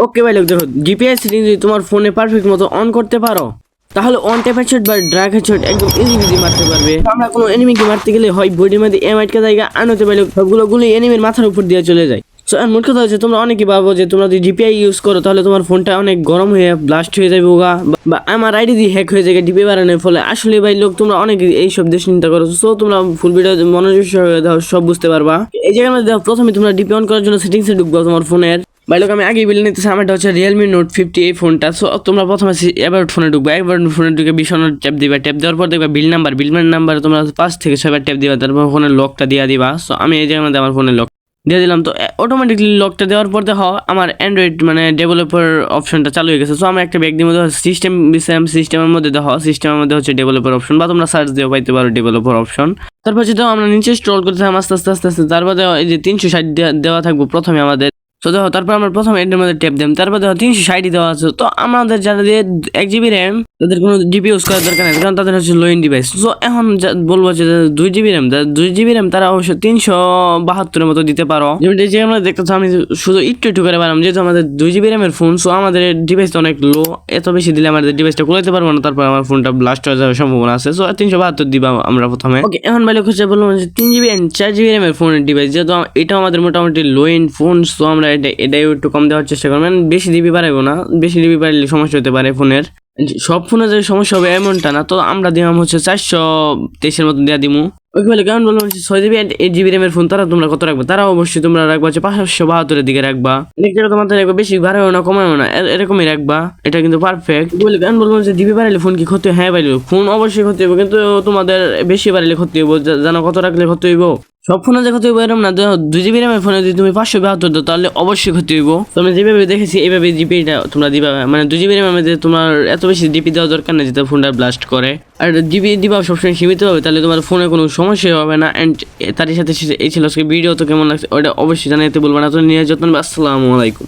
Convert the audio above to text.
ওকে ভাই লোক দেখো জিপিএস যদি তোমার ফোনে পারফেক্ট মতো অন করতে পারো তাহলে ওয়ান ট্যাপ হেডশট বা ড্রাগ হেডশট একদম ইজি মারতে পারবে। আমরা কোনো এনিমিকে মারতে গেলে হয় বডির মধ্যে এম আটকে জায়গা আনতে পারলে সবগুলো গুলি এনিমির মাথার উপর দিয়ে চলে যায়। সো আর মোট কথা হচ্ছে তোমরা অনেকেই ভাবো যে তোমরা যদি জিপিআই ইউজ করো তাহলে তোমার ফোনটা অনেক গরম হয়ে ব্লাস্ট হয়ে যাবে ওগা বা- আমার আইডি দিয়ে হ্যাক হয়ে যাবে ডিপি বাড়ানোর ফলে। আসলে ভাই লোক তোমরা অনেক এইসব দেশ চিন্তা করো সো তোমরা ফুল ভিডিও মনোযোগ সহকারে দেখো সব বুঝতে পারবা। এই জায়গার মধ্যে দেখো, প্রথমে তোমরা ডিপি অন করার জন্য সেটিংসে ঢুকবো তোমার ফোনের ভাই, লোক, আমি আগেই বলে নিতেছি, আমারটা হচ্ছে রিয়েলমি নোট ফিফটি এই ফোনটা সো তোমরা প্রথমে এবার ফোনে ঢুকবে। একবার ফোনে ঢুকে ভীষণ ট্যাপ দিবা। ট্যাপ দেওয়ার পর দেখবা বিল নাম্বার বিল নাম্বার তোমরা পাঁচ থেকে ছয়বার ট্যাপ দিবা। তারপর ফোনের লকটা দিয়ে দিবা। সো আমি এই জায়গার মধ্যে আমার ফোনের লক দিয়ে দিলাম। তো অটোমেটিকলি লকটা দেওয়ার পর দেখো, আমার অ্যান্ড্রয়েড মানে ডেভেলপার অপশনটা চালু হয়ে গেছে। সো আমি একটা ব্যাগ দিয়ে মধ্যে সিস্টেম সিস্টেম সিস্টেমের মধ্যে দেখো সিস্টেমের মধ্যে হচ্ছে ডেভেলপার অপশন বা তোমরা সার্চ দিয়েও পাইতে পারো ডেভেলপার অপশন তারপর যেটা আমরা নিচে স্ট্রল করতে থাকলাম আস্তে আস্তে আস্তে আস্তে, তারপর এই যে তিনশো ষাট দেওয়া থাকব প্রথমে আমাদের। তো দেখো, তারপর আমরা প্রথমে এটার মধ্যে ট্যাপ দিলাম। তারপর দেখো, তিনশো ষাটই দেওয়া আছে। তো আমাদের যারা দিয়ে এক জিবি র্যাম তাদের কোনো জিবি ইউজ করার দরকার নেই, কারণ তাদের হচ্ছে লো ইন ডিভাইস তো এখন বলব যে দুই জিবি র্যাম দুই জিবি র্যাম তারা অবশ্য তিনশো বাহাত্তরের মতো দিতে পারো। যে আমরা দেখতেছি, আমি শুধু একটু একটু করে পারলাম যেহেতু আমাদের দুই জিবি র্যামের ফোন সো আমাদের ডিভাইসটা অনেক লো এত বেশি দিলে আমাদের ডিভাইসটা খুলাতে পারব না, তারপর আমার ফোনটা ব্লাস্ট হয়ে যাওয়ার সম্ভাবনা আছে। সো তিনশো বাহাত্তর দিবা আমরা প্রথমে। ওকে এখন ভালো হচ্ছে বললাম যে, তিন জিবি চার জিবি র্যামের ফোনের ডিভাইস যেহেতু এটা আমাদের মোটামুটি লো এন্ড ফোন সো আমরা এটা এটাই একটু কম দেওয়ার চেষ্টা করব মানে বেশি জিবি বাড়াবো না, বেশি জিবি বাড়লে সমস্যা হতে পারে ফোনের। সব ফোনে যে সমস্যা হবে এমনটা না, তো আমরা দিলাম হচ্ছে চারশো তেইশের মতো দেওয়া দিমু। ওকে বলে, কেমন বললাম ছয় জিবি এইট জিবি র্যামের ফোন, তারা তোমরা কত রাখবে? তারা অবশ্যই তোমরা রাখবা হচ্ছে পাঁচশো বাহাত্তরের দিকে রাখবা। লেকচারে তোমাদের রাখবা বেশি বাড়াও না কমাও না এরকমই রাখবা। এটা কিন্তু পারফেক্ট বলে, কেমন বলব যে জিবি বাড়াইলে ফোন কি ক্ষতি হয়? বাড়িল ফোন অবশ্যই ক্ষতি হবে কিন্তু তোমাদের বেশি বাড়াইলে ক্ষতি হইব। জানো কত রাখলে ক্ষতি হইব? সব ফোনে যে ক্ষতি হইব এরকম না। দুই জিবি র্যামের ফোনে যদি তুমি পাঁচশো বাহাত্তর দাও তাহলে অবশ্যই ক্ষতি হইব। তুমি যেভাবে দেখেছি এইভাবে জিপিটা তোমরা দিবা। মানে দুই জিবি র্যামের মধ্যে তোমার এত বেশি জিপি দেওয়া দরকার নেই, যেটা ফোনটা ব্লাস্ট করে। আর জিবি দিবা সবসময় সীমিত হবে তাহলে তোমার ফোনে কোনো সমস্যা হবে না। অ্যান্ড তারই সাথে সাথে এই ছিল আজকে ভিডিও, তো কেমন লাগছে, ওটা অবশ্যই জানাতে বলব না। তো নিয়ে যত্ন আসসালামু আলাইকুম।